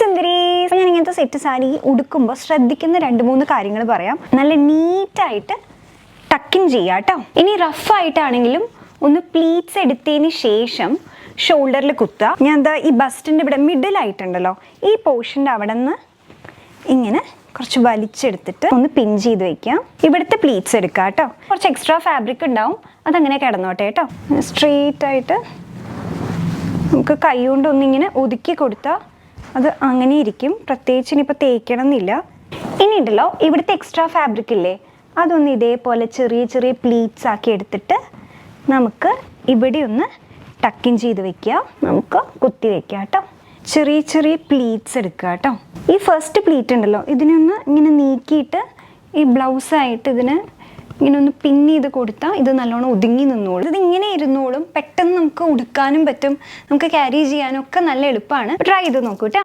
സുന്ദരീസ് ഞാൻ ഇങ്ങനത്തെ സെറ്റ് സാരി ഉടുക്കുമ്പോൾ ശ്രദ്ധിക്കുന്ന രണ്ട് മൂന്ന് കാര്യങ്ങൾ പറയാം. നല്ല നീറ്റായിട്ട് ടക്കിൻ ചെയ്യുക കേട്ടോ ഇനി റഫായിട്ടാണെങ്കിലും ഒന്ന് പ്ലീറ്റ്സ് എടുത്തതിന് ശേഷം ഷോൾഡറിൽ കുത്തുക. ഞാൻ എന്താ ഈ ബസ്റ്റിന്റെ ഇവിടെ മിഡിലായിട്ടുണ്ടല്ലോ ഈ പോർഷന്റെ അവിടെ നിന്ന് ഇങ്ങനെ കുറച്ച് വലിച്ചെടുത്തിട്ട് ഒന്ന് പിൻ ചെയ്ത് വെക്കാം. ഇവിടുത്തെ പ്ലീറ്റ്സ് എടുക്കാം കേട്ടോ കുറച്ച് എക്സ്ട്രാ ഫാബ്രിക് ഉണ്ടാവും അതങ്ങനെ കിടന്നോട്ടെ കേട്ടോ സ്ട്രെയിറ്റ് ആയിട്ട് നമുക്ക് കൈ കൊണ്ട് ഒന്നിങ്ങനെ ഒതുക്കി കൊടുത്താൽ അത് അങ്ങനെ ഇരിക്കും പ്രത്യേകിച്ച് ഇനിയിപ്പോൾ തേക്കണം എന്നില്ല ഇനി ഉണ്ടല്ലോ ഇവിടുത്തെ എക്സ്ട്രാ ഫാബ്രിക് ഇല്ലേ? അതൊന്ന് ഇതേപോലെ ചെറിയ ചെറിയ പ്ലീറ്റ്സ് ആക്കി എടുത്തിട്ട് നമുക്ക് ഇവിടെ ഒന്ന് ടക്കിൻ ചെയ്ത് വെക്കുക. നമുക്ക് കുത്തി വെക്കാം കേട്ടോ. ചെറിയ ചെറിയ പ്ലീറ്റ്സ് എടുക്കുക കേട്ടോ. ഈ ഫസ്റ്റ് പ്ലീറ്റ് ഉണ്ടല്ലോ ഇതിനൊന്ന് ഇങ്ങനെ നീക്കിയിട്ട് ഈ ബ്ലൗസായിട്ട് ഇതിന് ഇങ്ങനെ ഒന്ന് പിൻ ചെയ്ത് കൊടുത്താൽ ഇത് നല്ലോണം ഒതുങ്ങി നിന്നോളും. ഇത് ഇങ്ങനെ ഇരുന്നോളും. പെട്ടെന്ന് നമുക്ക് ഉടുക്കാനും പറ്റും. നമുക്ക് ക്യാരി ചെയ്യാനും ഒക്കെ നല്ല എളുപ്പമാണ്. ട്രൈ ചെയ്ത് നോക്കൂ